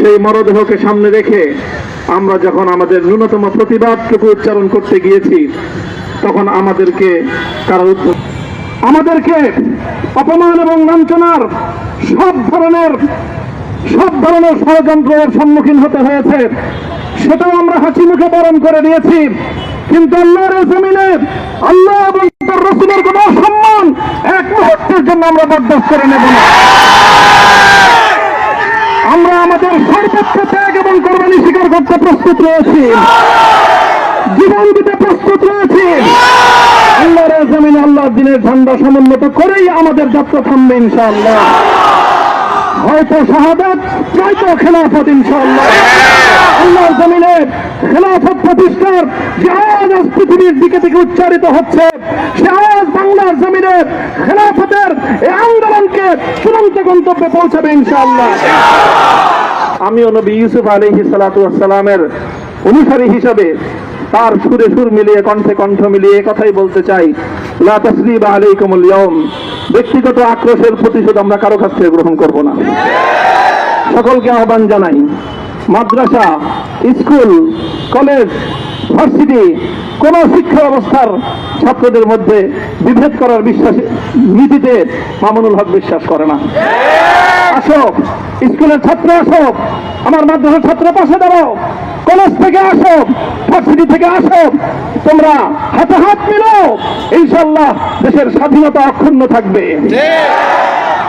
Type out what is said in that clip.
সেই মরদেহকে সামনে রেখে আমরা যখন আমাদের ন্যূনতম প্রতিবাদটুকু উচ্চারণ করতে গিয়েছি, তখন আমাদেরকে কারারুদ্ধ আমাদেরকে অপমান এবং লাঞ্ছনার সব ধরনের সব ধরনের ষড়যন্ত্রের সম্মুখীন হতে হয়েছে। সেটাও আমরা হাসি মুখে বরণ করে নিয়েছি কিন্তু আল্লাহর জমিনে আল্লাহ এবং তার রসুলের কোন সম্মান এক মুহূর্তের জন্য আমরা বরদাস্ত করে নেব না আমরা আমাদের সর্বোচ্চ ত্যাগ এবং কোরবানি স্বীকার করতে প্রস্তুত রয়েছি। জীবন দিতে প্রস্তুত রয়েছি। আল্লাহর এই জমিনে আল্লাহর দিনের ঝান্ডা সমুন্নত করেই আমাদের যাত্রা থামবে ইনশাআল্লাহ। হয়তো শাহাদাত নয়তো খেলাফত ইনশাআল্লাহ। আল্লাহর জমিনে খেলাফত প্রতিষ্ঠার যে আওয়াজ আজ পৃথিবীর দিকে থেকে উচ্চারিত হচ্ছে, সে আওয়াজ বাংলার জমিনে খেলাফতের এই আন্দোলনকে চূড়ান্ত গন্তব্যে পৌঁছাবে ইনশাআল্লাহ। আমিও নবী ইউসুফ আলহি সালাতামের অনুসারী হিসাবে তার সুরে সুর মিলিয়ে, কণ্ঠে কণ্ঠ মিলিয়ে কথাই বলতে চাই। লা তাসরিবা আলাইকুমুল ইয়াউম। ব্যক্তিগত আক্রোশের প্রতিশোধ আমরা কারও কাছ থেকে গ্রহণ করব না। সকলকে আহ্বান জানাই, মাদ্রাসা, স্কুল, কলেজ, ভার্সিটি, কোন শিক্ষা ব্যবস্থার ছাত্রদের মধ্যে বিভেদ করার বিশ্বাস, নীতিতে মামুনুল হক বিশ্বাস করে না। আসো। স্কুলের ছাত্র আসো। আমার মাধ্যমে ছাত্র পাশে দাঁড়াও। কলেজ থেকে আসো। ভার্সিটি থেকে আসো। তোমরা হাতে হাত মিলো ইনশাল্লাহ দেশের স্বাধীনতা অক্ষুণ্ণ থাকবে।